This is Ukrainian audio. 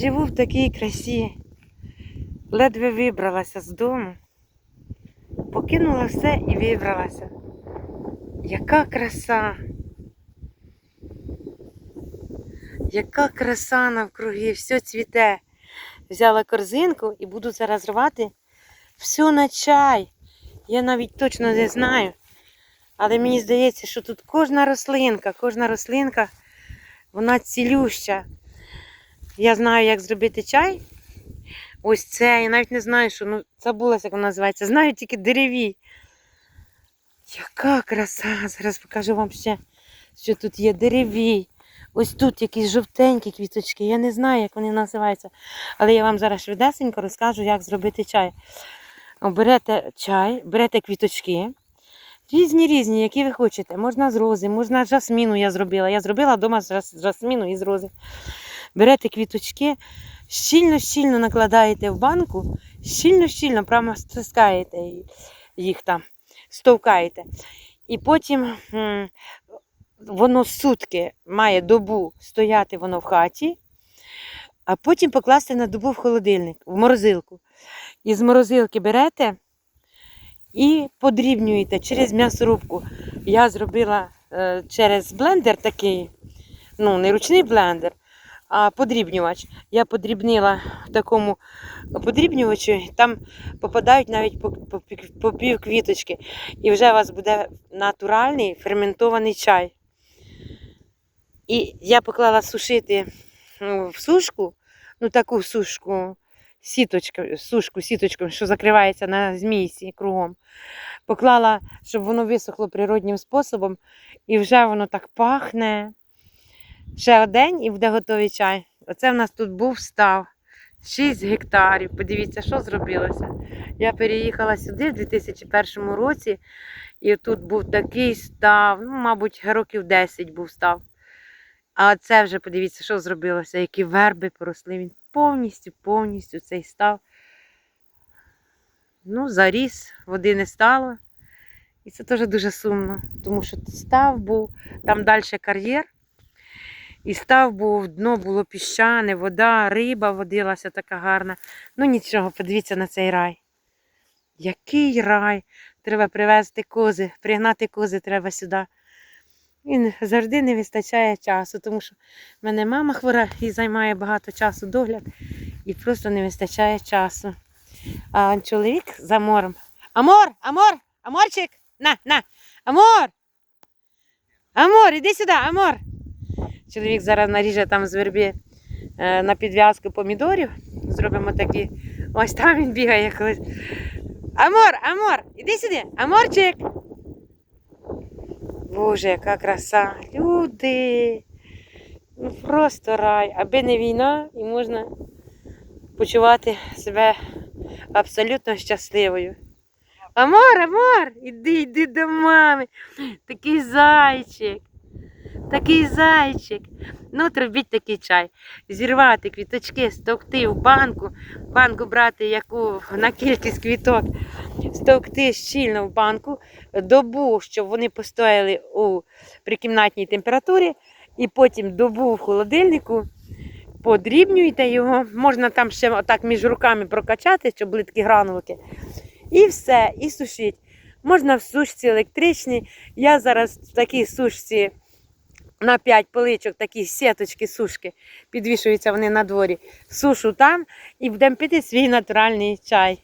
Живу в такій красі. Ледве вибралася з дому. Покинула все і вибралася. Яка краса! Яка краса навкруги, все цвіте. Взяла корзинку і буду зараз рвати все на чай. Я навіть точно не знаю. Але мені здається, що тут кожна рослинка, кожна рослинка, вона цілюща. Я знаю, як зробити чай. Ось це. Я навіть не знаю, що ну, забулася, як вона називається. Знаю тільки деревій. Яка краса! Зараз покажу вам ще, що тут є деревій. Ось тут якісь жовтенькі квіточки. Я не знаю, як вони називаються. Але я вам зараз швидесенько розкажу, як зробити чай. Берете чай, берете квіточки. Різні різні, які ви хочете. Можна з рози, можна з жасміну я зробила. Я зробила вдома з жасміну і з рози. Берете квіточки, щільно-щільно накладаєте в банку, щільно-щільно прямо стискаєте їх там, стовкаєте. І потім воно сутки має добу стояти воно в хаті, а потім покласти на добу в холодильник, в морозилку. І з морозилки берете і подрібнюєте через м'ясорубку. Я зробила е, через блендер такий, ну, не ручний блендер, а подрібнювач. Я подрібнила в такому подрібнювачу, там попадають навіть по, пів- квіточки. І вже у вас буде натуральний ферментований чай. І я поклала сушити ну, в сушку, ну таку сушку, сіточку, сушку сіточкою, що закривається на змійці кругом. Поклала, щоб воно висохло природнім способом, і вже воно так пахне. Ще один і буде готовий чай. Оце в нас тут був став. 6 гектарів. Подивіться, що зробилося. Я переїхала сюди в 2001 році, і тут був такий став, ну, мабуть, років 10 був став. А це вже подивіться, що зробилося, які верби поросли. Він повністю, повністю цей став. Ну, заріс, води не стало. І це теж дуже сумно, тому що став був, там далі кар'єр. І став був, дно було піщане, вода, риба водилася така гарна. Ну нічого, подивіться на цей рай. Який рай! Треба привезти кози, пригнати кози треба сюди. І завжди не вистачає часу, тому що в мене мама хвора і займає багато часу догляд, і просто не вистачає часу. А чоловік за морем. Амор, Амор, Аморчик, на, на, Амор! Амор, іди сюди, Амор! Чоловік зараз наріже там з вербі е, на підв'язку помідорів. Зробимо такі. Ось там він бігає колись. Амор, Амор, іди сюди, Аморчик! Боже, яка краса! Люди! Ну просто рай. Аби не війна, і можна почувати себе абсолютно щасливою. Амор, Амор, іди, йди до мами. Такий зайчик. Такий зайчик. Ну, робіть такий чай. Зірвати квіточки, стовкти в банку, банку брати яку на кількість квіток, стовкти щільно в банку, добу, щоб вони постояли у прикімнатній температурі, і потім добу в холодильнику. Подрібнюєте його, можна там ще отак між руками прокачати, щоб були такі гранулки. І все, і сушіть. Можна в сушці електричній. Я зараз в такій сушці на 5 поличок, такі сіточки, сушки, підвішуються вони на дворі. Сушу там і будемо пити свій натуральний чай.